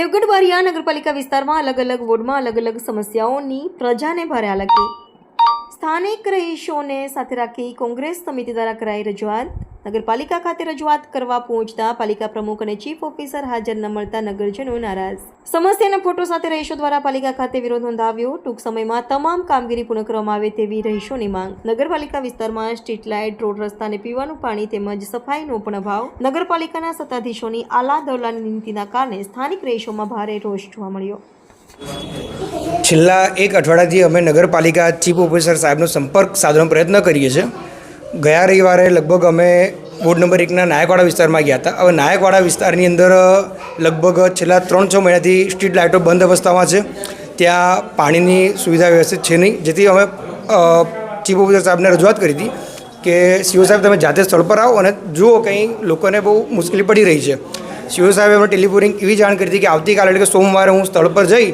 દેવગઢ બારિયા નગરપાલિકા વિસ્તારમાં અલગ અલગ વોર્ડમાં અલગ અલગ સમસ્યાઓની પ્રજાને ભારે હાલાકી. સ્થાનિક રહીશોને સાથે રાખી કોંગ્રેસ સમિતિ દ્વારા કરાઈ રજૂઆત. નગરપાલિકા ખાતે રજૂઆત કરવા પહોંચતા પાલિકા પ્રમુખ અને ચીફ ઓફિસર હાજર ન મળતા નગરજનો નારાજ. સમસ્યાના ફોટો સાથે રહીશો દ્વારા પાલિકા ખાતે વિરોધ નોંધાવ્યો. ટૂંક સમયમાં તમામ કામગીરી પૂર્ણ કરવામાં આવે તેવી રહીશોની માંગ. નગરપાલિકા વિસ્તારમાં સ્ટ્રીટ લાઇટ, રોડ રસ્તા અને પીવાનું પાણી તેમજ સફાઈનો પણ અભાવ. નગરપાલિકાના સત્તાધીશોની આલા દવલાની નીતિના કારણે સ્થાનિક રહીશોમાં ભારે રોષ જોવા મળ્યો. છેલ્લા એક અઠવાડિયાથી અમે નગરપાલિકા ચીફ ઓફિસર સાહેબનો સંપર્ક સાધવાનો પ્રયત્ન કરીએ છીએ. ગયા રવિવારે લગભગ અમે વોર્ડ નંબર એકના નાયકવાડા વિસ્તારમાં ગયા હતા. હવે નાયકવાડા વિસ્તારની અંદર લગભગ છેલ્લા ત્રણ છ મહિનાથી સ્ટ્રીટ લાઇટો બંધ અવસ્થામાં છે. ત્યાં પાણીની સુવિધા વ્યવસ્થિત છે નહીં. જેથી અમે ચીફ ઓફિસર સાહેબને રજૂઆત કરી હતી કે, સીઓ સાહેબ તમે જાતે સ્થળ પર આવો અને જુઓ કંઈ લોકોને બહુ મુશ્કેલી પડી રહી છે. સીઓ સાહેબે અમે ટેલિફોનિંગ એવી જાણ કરી હતી કે આવતીકાલે એટલે કે સોમવારે હું સ્થળ પર જઈ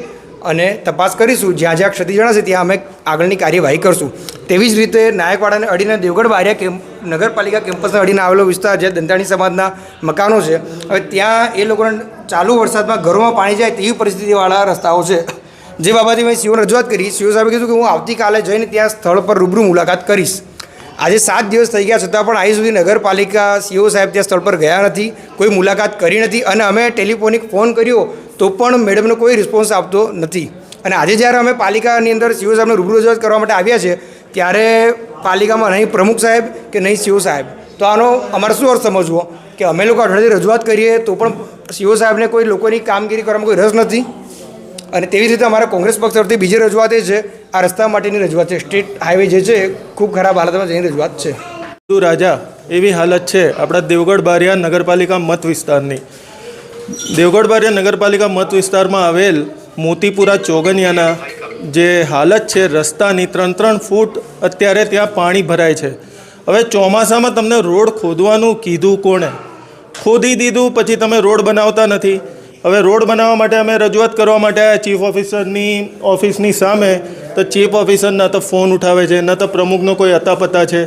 અને તપાસ કરીશું. જ્યાં જ્યાં ક્ષતિ જણાશે ત્યાં અમે આગળની કાર્યવાહી કરશું. તેવી જ રીતે નાયકવાડાને અડીને દેવગઢ બારિયા કેમ્પ નગરપાલિકા કેમ્પસને અડીને આવેલો વિસ્તાર જે દંતાણી સમાજના મકાનો છે, હવે ત્યાં એ લોકોને ચાલુ વરસાદમાં ઘરોમાં પાણી જાય તેવી પરિસ્થિતિવાળા રસ્તાઓ છે. જે બાબતે મેં સીઓને રજૂઆત કરી. સીઓ સાહેબે કીધું કે હું આવતીકાલે જઈને ત્યાં સ્થળ પર રૂબરૂ મુલાકાત કરીશ. આજે સાત દિવસ થઈ ગયા છતાં પણ આજે સુધી નગરપાલિકા સીઓ સાહેબ ત્યાં સ્થળ પર ગયા નથી, કોઈ મુલાકાત કરી નથી અને અમે ટેલિફોનિક ફોન કર્યો તો પણ મેડમનો કોઈ રિસ્પોન્સ આપતો નથી. અને આજે જ્યારે અમે પાલિકાની અંદર સીઓ સાહેબને રૂબરૂ રજૂઆત કરવા માટે આવ્યા છે ત્યારે પાલિકામાં નહીં, પ્રમુખ સાહેબ કે નહીં, સીઓ સાહેબ? તો આનો અમારે શું અર્થ સમજવો? કે અમે લોકો અઠવાડિયે રજૂઆત કરીએ તો પણ સીઓ સાહેબને કોઈ લોકોની કામગીરી કરવામાં કોઈ રસ નથી. અને તેવી રીતે અમારા કોંગ્રેસ પક્ષ તરફથી બીજી રજૂઆત એ છે, આ રસ્તા માટેની રજૂઆત છે. સ્ટેટ હાઈવે જે છે ખૂબ ખરાબ હાલતમાં જેની રજૂઆત છે. રાજા, એવી હાલત છે, આપણા દેવગઢ બારિયા નગરપાલિકા મત વિસ્તારની. દેવગઢ બારિયા નગરપાલિકા મત વિસ્તારમાં આવેલ મોતીપુરા ચોગનિયાના જે હાલત છે, રસ્તાની ત્રણ ત્રણ ફૂટ અત્યારે ત્યાં પાણી ભરાય છે. હવે ચોમાસામાં તમને રોડ ખોદવાનું કીધું કોણે? ખોદી દીધું, પછી તમે રોડ બનાવતા નથી. હવે રોડ બનાવવા માટે અમે રજૂઆત કરવા માટે આ ચીફ ઓફિસરની, ઓફિસની સામે. તો ચીફ ઓફિસર ન તો ફોન ઉઠાવે છે, ન તો પ્રમુખનો કોઈ અતાપતા છે.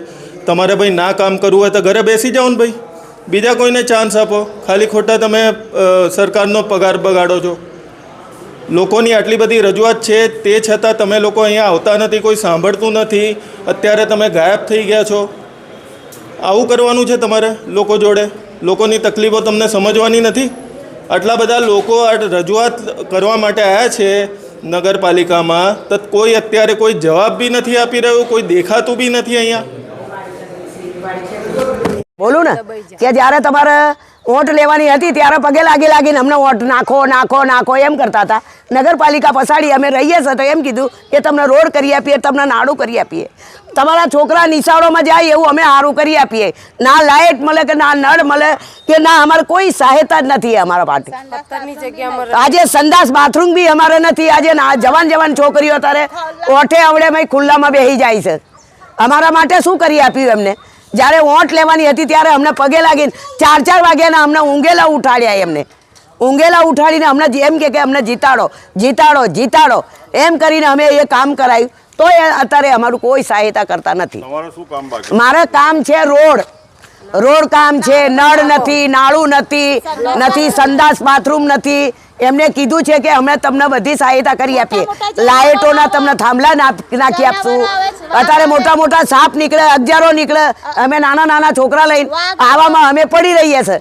તમારે ભાઈ ના કામ કરવું હોય તો ઘરે બેસી જાઓ ને ભાઈ. બીજા કોઈને ચાન્સ આપો. ખાલી ખોટા તમે સરકારનો પગાર બગાડો છો. લોકોની આટલી બધી રજૂઆત છે તે છતાં તમે લોકો અહીંયા આવતા નથી, કોઈ સાંભળતું નથી. અત્યારે તમે ગાયબ થઈ ગયા છો. આવું કરવાનું છે તમારે લોકો જોડે? લોકોની તકલીફો તમને સમજવાની નથી? આટલા બધા લોકો આ રજૂઆત કરવા માટે આવ્યા છે નગરપાલિકામાં, તો કોઈ અત્યારે કોઈ જવાબ બી નથી આપી રહ્યું, કોઈ દેખાતું બી નથી અહીંયા. બોલું ને? કે જ્યારે તમારે વોટ લેવાની હતી ત્યારે પગે લાગી લાગીને અમને ઓટ નાખો નાખો નાખો એમ કરતા હતા. નગરપાલિકા પસાડી અમે રહીએ છીએ તો એમ કીધું કે તમને રોડ કરી આપીએ તમને નાડું કરી આપીએ. તમારા છોકરા નિશાળોમાં જાય એવું અમે સારું કરી આપીએ. ના લાઇટ મળે કે ના નળ મળે કે ના અમારે કોઈ સહાયતા જ નથી અમારા માટે. આજે સંદાસ બાથરૂમ બી અમારે નથી. આજે ના જવાન જવાન છોકરીઓ તારે ઓઠે આવડે મેં ખુલ્લામાં બેસી જાય છે. અમારા માટે શું કરી આપ્યું એમને? જ્યારે વોટ લેવાની હતી ત્યારે અમને પગે લાગીને ચાર ચાર વાગ્યાના અમને ઊંઘેલા ઉઠાડ્યા એમને. ઊંઘેલા ઉઠાડીને અમને એમ કે કે અમને જીતાડો જીતાડો જીતાડો. એમ કરીને અમે એ કામ કરાયું. તો એ અત્યારે અમારું કોઈ સહાયતા કરતા નથી. મારે કામ છે રોડ. રોડ કામ છે નળ નથી નાળું નથી નથી સંદાસ બાથરૂમ નથી. એમને કીધું છે કે અમે તમને બધી સહાયતા કરી આપીએ. લાઇટોના તમને થાંભલા નાખી આપશું. અત્યારે મોટા મોટા સાપ નીકળે અગિયારો નીકળે. અમે નાના નાના છોકરા લઈને આવામાં અમે પડી રહીએ છે.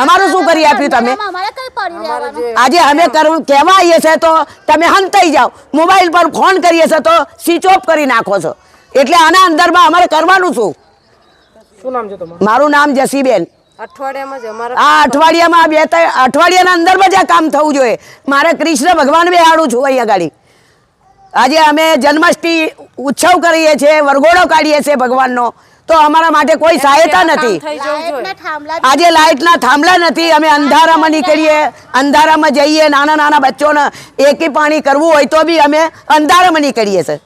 અમારું શું કરી આપ્યું તમે? અમારે કઈ પડી રહેવાનું? આજે અમે કરવું કહેવા આવીએ છે તો તમે હંતાઈ જાઓ. મોબાઈલ પર ફોન કરીએ છીએ તો સ્વિચ ઓફ કરી નાખો છો. એટલે આના અંદરમાં અમારે કરવાનું શું? શું નામ છે તમારું? મારું નામ જસીબેન. આ અઠવાડિયામાં બે ત્રણ અઠવાડિયાના અંદરમાં જ આ કામ થવું જોઈએ. મારે કૃષ્ણ ભગવાન બી આડું છું અહીંયા ગાડી આજે અમે જન્માષ્ટમી ઉત્સવ કરીએ છીએ વરઘોડો કાઢીએ છીએ ભગવાનનો. તો અમારા માટે કોઈ સહાયતા નથી. આજે લાઇટના થાંભલા નથી અમે અંધારામાં નીકળીએ અંધારામાં જઈએ નાના નાના બચ્ચોને એકી પાણી કરવું હોય તો બી અમે અંધારામાં નીકળીએ છીએ.